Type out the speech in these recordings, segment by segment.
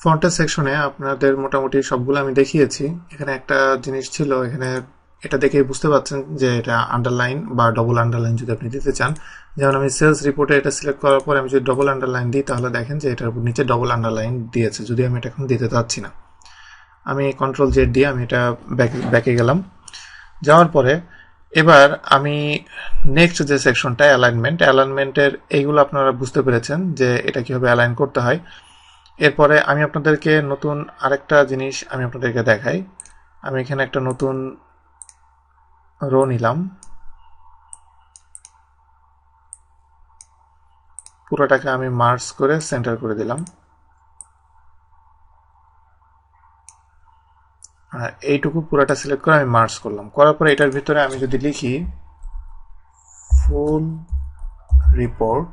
ফন্টের সেকশনে আপনাদের মোটামুটি সবগুলো আমি দেখিয়েছি। এখানে একটা জিনিস ছিল, এখানে এটা দেখেই বুঝতে পারছেন যে এটা আন্ডারলাইন বা ডবল আন্ডারলাইন যদি আপনি দিতে চান। যেমন আমি সেলস রিপোর্টে এটা সিলেক্ট করার পর আমি যদি ডবল আন্ডারলাইন দিই, তাহলে দেখেন যে এটার উপর নিচে ডবল আন্ডারলাইন দিয়েছে। যদি আমি এটা এখন দিতে চাচ্ছি না। আমি কন্ট্রোল জেড দিয়ে আমি এটা ব্যাকে ব্যাকে গেলাম। যাওয়ার পরে এবার আমি নেক্সট যে সেকশনটা অ্যালাইনমেন্ট অ্যালাইনমেন্টের এইগুলো আপনারা বুঝতে পেরেছেন যে এটা কীভাবে অ্যালাইন করতে হয়। এরপরে আমি আপনাদেরকে নতুন আরেকটা জিনিস আমি আপনাদেরকে দেখাই। আমি এখানে একটা নতুন রো নিলাম। পুরোটাকে আমি মার্চ করে সেন্টার করে দিলাম। আর এইটুকু পুরোটা সিলেক্ট করে আমি মার্চ করলাম। করার পরে এটার ভিতরে আমি যদি লিখি ফুল রিপোর্ট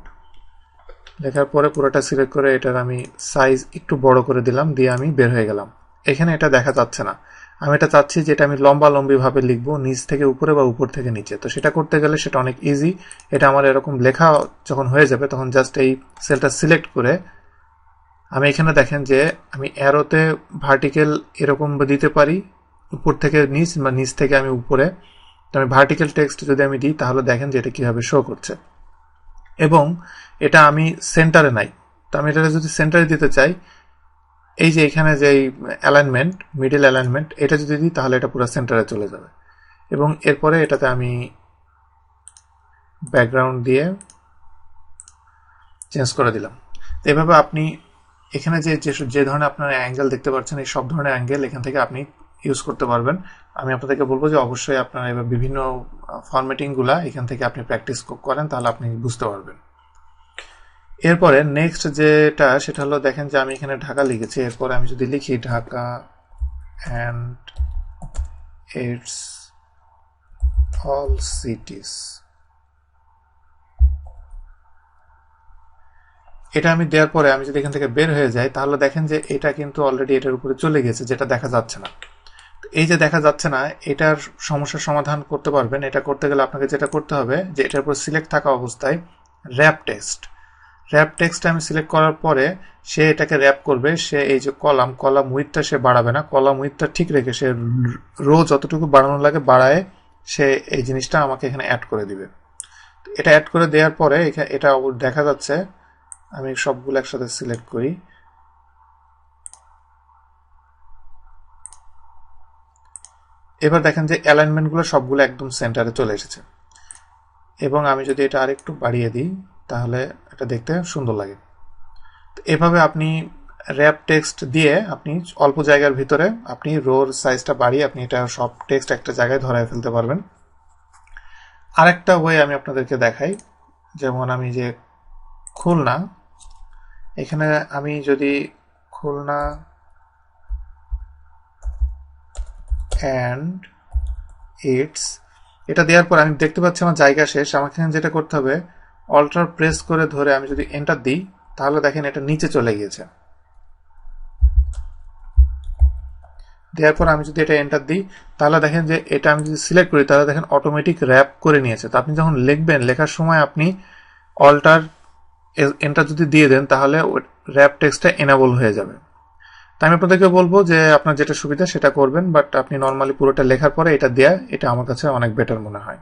লেখার পরে পুরোটা সিলেক্ট করে এটার আমি সাইজ একটু বড় করে দিলাম, দিয়ে আমি বের হয়ে গেলাম। এখানে এটা দেখা যাচ্ছে না। আমি এটা চাচ্ছি যে এটা আমি লম্বা লম্বি ভাবে লিখব, নিচ থেকে উপরে বা উপর থেকে নিচে। তো সেটা করতে গেলে সেটা অনেক ইজি এটা আমার এরকম লেখা যখন হয়ে যাবে, তখন জাস্ট এই সেলটা সিলেক্ট করে আমি এখানে দেখেন যে আমি অ্যারোতে ভার্টিক্যাল এরকম দিতে পারি, উপর থেকে নিচ বা নিচ থেকে আমি উপরে। তো আমি ভার্টিক্যাল টেক্সট যদি আমি দিই, তাহলে দেখেন যে এটা কীভাবে শো করছে। এবং এটা আমি সেন্টারে নাই। তো আমি এটা যদি সেন্টারে দিতে চাই, এই যে এখানে যে অ্যালাইনমেন্ট মিডিল অ্যালাইনমেন্ট এটা যদি দিই, তাহলে এটা পুরো সেন্টারে চলে যাবে। এবং এরপরে এটাতে আমি ব্যাকগ্রাউন্ড দিয়ে চেঞ্জ করে দিলাম। এভাবে আপনি এখানে যে যে ধরনের আপনার অ্যাঙ্গেল দেখতে পাচ্ছেন, এই সব ধরনের অ্যাঙ্গেল এখান থেকে আপনি ইউজ করতে পারবেন। আমি আপনাদেরকে বলব যে অবশ্যই আপনারা এবার বিভিন্ন ফরম্যাটিংগুলা এখান থেকে আপনি প্র্যাকটিস করেন, তাহলে আপনি বুঝতে পারবেন। এরপরে নেক্সট যেটা, সেটা হলো দেখেন যে আমি এখানে ঢাকা লিখেছি। এরপরে আমি যদি লিখি Dhaka and its all cities এটা আমি দেওয়ার পরে আমি যদি এখান থেকে বের হয়ে যাই, তাহলে দেখেন যে এটা কিন্তু অলরেডি এটার উপরে চলে গেছে, যেটা দেখা যাচ্ছে না। এই যে দেখা যাচ্ছে না, এটার সমস্যার সমাধান করতে পারবেন। এটা করতে গেলে আপনাকে যেটা করতে হবে, যে এটার উপর সিলেক্ট থাকা অবস্থায় র্যাপ টেক্সট র্যাপ টেক্সট আমি সিলেক্ট করার পরে সে এটাকে র্যাপ করবে, সে এই যে কলাম কলাম উইথটা সে বাড়াবে না। কলাম উইথটা ঠিক রেখে সে রো যতটুকু বাড়ানো লাগে বাড়ায় সে এই জিনিসটা আমাকে এখানে অ্যাড করে দিবে। এটা অ্যাড করে দেওয়ার পরে এটা দেখা যাচ্ছে, আমি সবগুলো একসাথে সিলেক্ট করি। এবার দেখেন যে অ্যালাইনমেন্টগুলো সবগুলো একদম সেন্টারে চলে এসেছে। এবং আমি যদি এটা আরেকটু বাড়িয়ে দিই, তাহলে এটা দেখতে সুন্দর লাগে। এভাবে আপনি র্যাপ টেক্সট দিয়ে আপনি অল্প জায়গার ভিতরে আপনি রোর সাইজটা বাড়িয়ে আপনি এটা সব টেক্সট একটা জায়গায় ধরায় ফেলতে পারবেন। আরেকটা ওয়ে আমি আপনাদেরকে দেখাই, যেমন আমি যে খুলনা, এখানে আমি যদি খুলনা অ্যান্ড ইটস এটা দেওয়ার পর আমি দেখতে পাচ্ছি আমার জায়গা শেষ। আমাকে যেটা করতে হবে অল্টার প্রেস করে ধরে আমি যদি এন্টার দিই, তাহলে দেখেন এটা নিচে চলে গিয়েছে। দেওয়ার পর আমি যদি এটা এন্টার দিই, তাহলে দেখেন যে এটা আমি যদি সিলেক্ট করি, তাহলে দেখেন অটোমেটিক র্যাপ করে নিয়েছে। তো আপনি যখন লিখবেন, লেখার সময় আপনি অল্টার এন্টার যদি দিয়ে দেন, তাহলে র্যাপ টেক্সটটা এনাবল হয়ে যাবে। তাই আমি আপনাদেরকে বলব যে আপনার যেটা সুবিধা সেটা করবেন বাট আপনি নর্মালি পুরোটা লেখার পরে এটা দেয়া, এটা আমার কাছে অনেক বেটার মনে হয়।